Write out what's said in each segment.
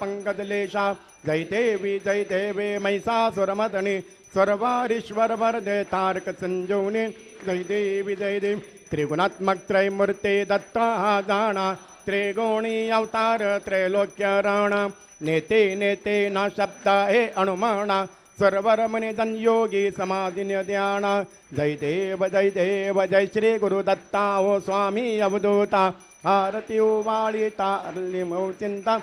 पंकजलेशा जय देवी जय देवे महिषासुरमदनी। सर्वारीश्वर वरदे तारक संजोने जय देवी जय देवी। त्रिगुणात्मक त्रैमूर्ते दत्ता दाणा त्रिगुणी अवतार त्रैलोक्य राणा। नेते नेते ना शब्द हे अनुमाना। सर्वर मुनि योगी समाधि ध्यान जय देव जय देव जय श्री गुरु दत्ता। ओ स्वामी अवधूता। आरती ओवाळी तारली मौ चिंता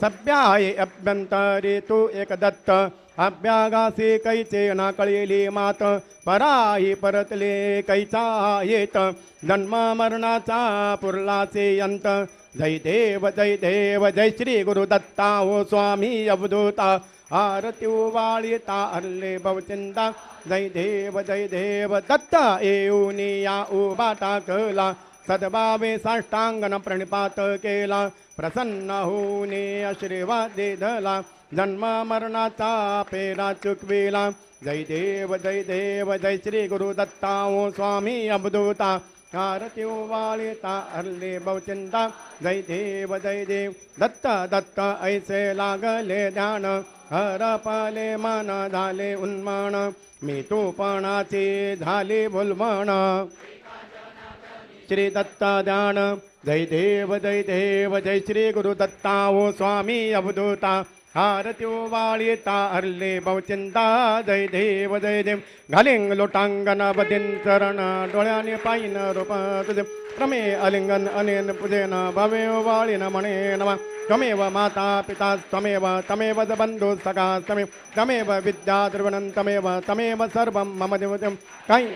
सभ्याय अभ्यंतरे तू एक दत्त अभ्यागासी कैचे नाकळेली मात पराही परतले कैचा येत जन्म मरणाचा पुरलाचे अंत जय देव जय देव जय श्री गुरु दत्ता ओ स्वामी अवधूता। आरती वाळीता हरले भवचिंता जय देव जय देव दत्त येऊनी या उभा टाकला सद्भावे साष्टांगण प्रणिपात केला. प्रसन्न होऊने आशीर्वाद धला. जन्म मरणाचा पेरा चुकविला. जय देव जय देव जय श्री गुरु दत्ता. ओ स्वामी अवधूता आरती वाळीता हल्ले बहुचिंता जय देव जय देव. दत्त दत्त ऐसे लागले ध्यान. हरपले मन झाले उन्माण. मी तूपणाचे झाले बोलवण श्री दत्ता ध्यान जय देव जय देव जय श्री गुरु दत्ता ओ स्वामी अवधूता। आरती वाळिता हरले बहुचिंता जय देव जय देव। घालिंग लोटांगण बदिन चरण डोळ्याने पायीन रूप तुझे। प्रमे अलिंगन अनेन पूजेन भवे वाळीन म्हणे नम। त्वमेव माता पिता त्वमेव तमेव बंधु सखा तमेव तमेव विद्या द्रवणं तमेव तमेव सर्वं मम देवतं। काही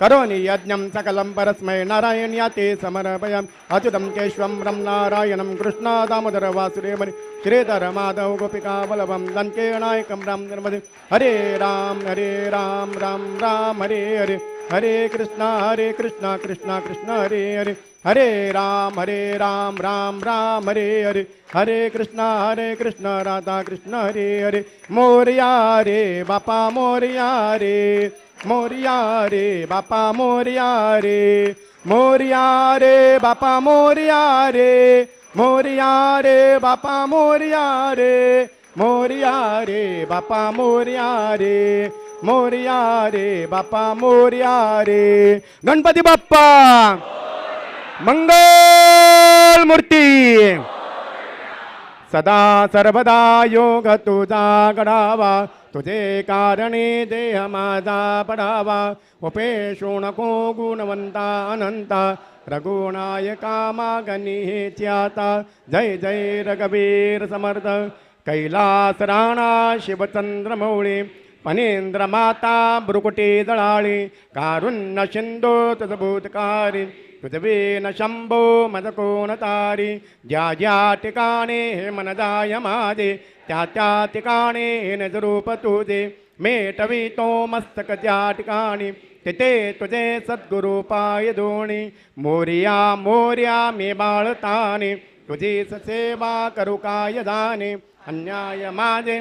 करोनि यज्ञं सकलं परस्मै नारायण्याते समर्पयम्। अच्युतं केश्वं रं नारायणं कृष्णादामोदर वासुदेवनि श्रीधर माधव गोपिका बलवं लङ्केणायकं राम हरे राम हरे राम राम राम हरे हरे। हरे कृष्णा हरे कृष्णा कृष्णा कृष्ण हरे हरे. हरे राम हरे राम राम राम हरे हरे. हरे कृष्णा हरे कृष्ण राधा कृष्ण हरे हरे. मोरया रे बापा मोरया रे. मोरिया रे बापा मोरिया रे. मोरिया रे बापा मोरिया रे. मोरिया रे बापा मोरिया रे. मोरिया रे बापा मोरिया रे. मोरिया रे बापा मोरिया रे. गणपती बाप्पा. मंगल मूर्ती. सदा सर्वदा योग तुझा गडावा तुझे कारणे देह माझा पडावा. उपेशो नको गुणवंता अनंता. रघुनायका मागणी च्याता जय जय रघुवीर समर्थ. कैलास राणा शिवचंद्र मौळी. पनेंद्र माता भ्रुकुटी दळाळी कारुण्य सिंधू तुझ भूतकारी पृथ्वीन शंभो मद तारी ज्या ज्या ठिकाणी हे मनदाय माझे त्या त्या ठिकाणी हे नजरूप तुझे मेटवी तो मस्तक ज्या ठिकाणी तिथे तुझे सद्गुरु पाय दोणी मोर्या मोर्या मी बाळताने तुझी सेवा करू काय दाने अन्याय माझे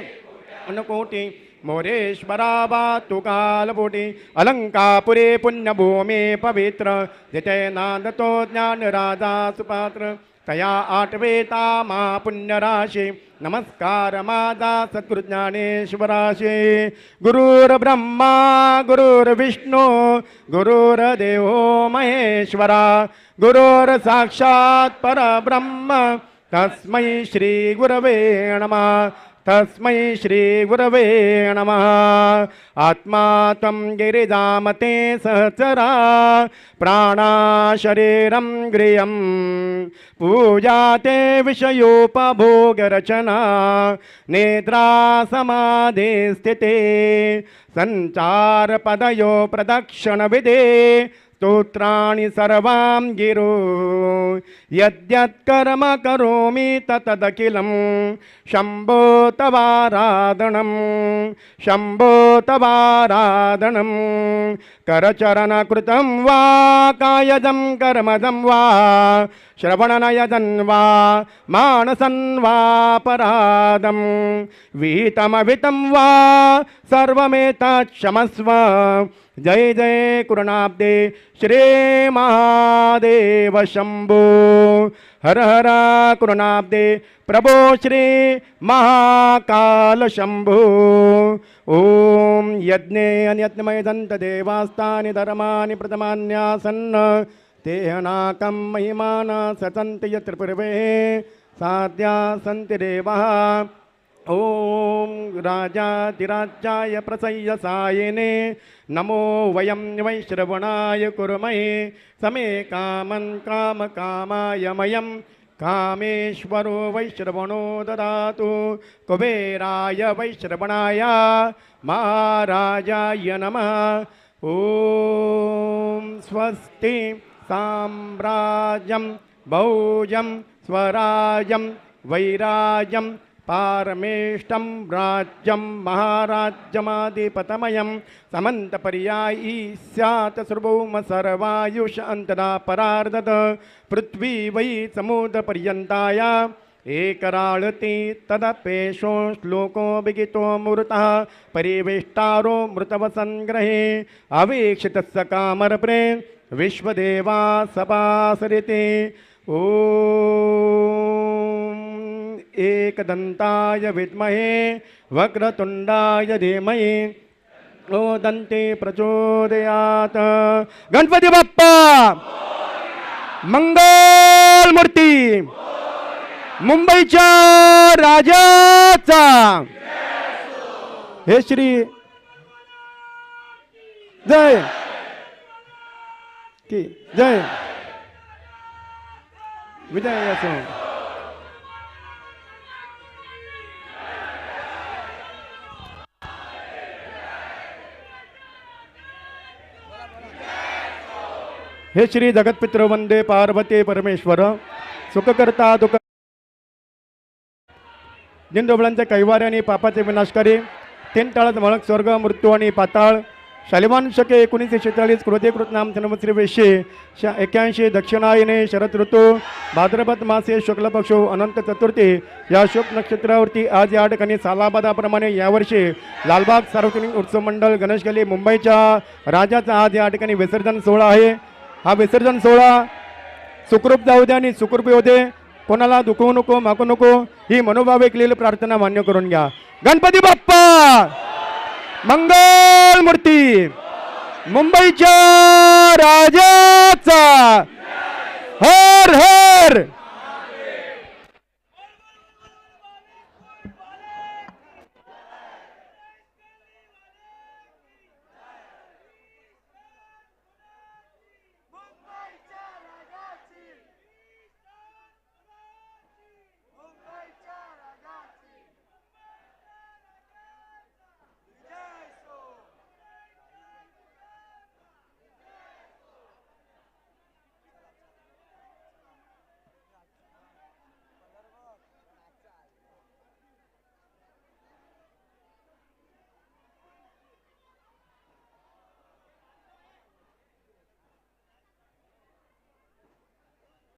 अनकोटी मोरेश्वरा बा तू कालपोटी अलंकापुरे पुण्यभूमी पवित्र जिथे नांदतो ज्ञानराजा सुपात्र तया आठवेता मा पुण्यराशी नमस्कार माझा सत्कृज्ञानेश्वराशी गुरुर्ब्रह्मा गुरुर्विष्णू गुरुर्देवो महेश्वरा गुरुर्साक्षात् परब्रह्म तस्मै श्रीगुरवे नमः। तस्मै श्रीगुरवे नमः। आत्मा त्वं गिरिजामते सहचरा प्राणा शरीरं गृहं पूजाते विषयोपभोगरचना नेत्रा समाधि स्थिते सञ्चारपदयो प्रदक्षिणविदे స్తోత్రాణి సర్వాంగిరు యద్యత్కర్మ కరోమి తతదఖిలం శంభో తవారాధనం శంభో తవారాధనం కరచరణకృతం వా కాయజం కర్మజం వా శ్రవణనయజన్ వా మానసన్ వా పరాదం వీతమవితం వా సర్వమేత క్షమస్వ जय जय कुरुणाब्दे श्री महादेव शंभो। हर हर करुणाब्दे प्रभो श्री महाकाल शंभो। ओम यज्ञे अन्यज्ञमय दंत देवास्तानि धर्मानि प्रथमान्यासन्न। तेहनाकं महिमान सतन्ति यत्र पूर्वे साध्या सन्ति देवः। ॐ राजाधिराजाय प्रसय्यसायिने नमो वयं वैश्रवणाय कुर्महे समे कामं कामकामाय मयं कामेश्वरो वैश्रवणो ददातु कुबेराय वैश्रवणाय महाराजाय नमः। ॐ स्वस्ति साम्राज्यं भौजं स्वराज्यं वैराज्यं पारमेष्टं राज्यं महाराज्यमाधिपतमयं। समन्तपर्यायी स्यात् सर्वौम सर्वायुष अन्तरा परार्दत। पृथ्वी वै समुद्रपर्यन्ताया एकराळति तदपेशो श्लोको विगितो मृतः। परिवेष्टारो मृतवसङ्ग्रहे। अवीक्षितस्य कामरप्रे। विश्वदेवा सपासरिते ओ एकदन्ताय विद्महे वक्रतुण्डाय धीमहि। ओ दन्ते प्रचोदयात्। गणपती बाप्पा! मंगल मूर्ती मुंबईच्या राजाचा! हे श्री जय! की जय! विजय असो. हे श्री जगत्पित्र वंदे पार्वती परमेश्वर सुखकर्ता दुख दिनदोबळांचे कैवार आणि पापाचे विनाशकारी तीन ताळात मळक स्वर्ग मृत्यू आणि पाताळ शालिवान शके एकोणीसशे शेहेचाळीस कृतीकृत नाम जन्मश्री वेशे श एक्याऐंशी दक्षिणायने शरद ऋतू भाद्रपद मासे शुक्ल पक्ष अनंत चतुर्थी या शुभ नक्षत्रावरती आज या ठिकाणी सालाबादाप्रमाणे यावर्षी लालबाग सार्वजनिक उत्सव मंडळ गणेश गली मुंबईच्या राजाचा आज या ठिकाणी विसर्जन सोहळा आहे. हा विसर्जन सोहळा सुखरूप जाऊ दे आणि सुखरूप येऊ दे. कोणाला दुखवू नको मागू नको ही मनोभावे केलेली प्रार्थना मान्य करून घ्या. गणपती बाप्पा! मंगल मूर्ती! मुंबईच्या राजाचा! हर हर!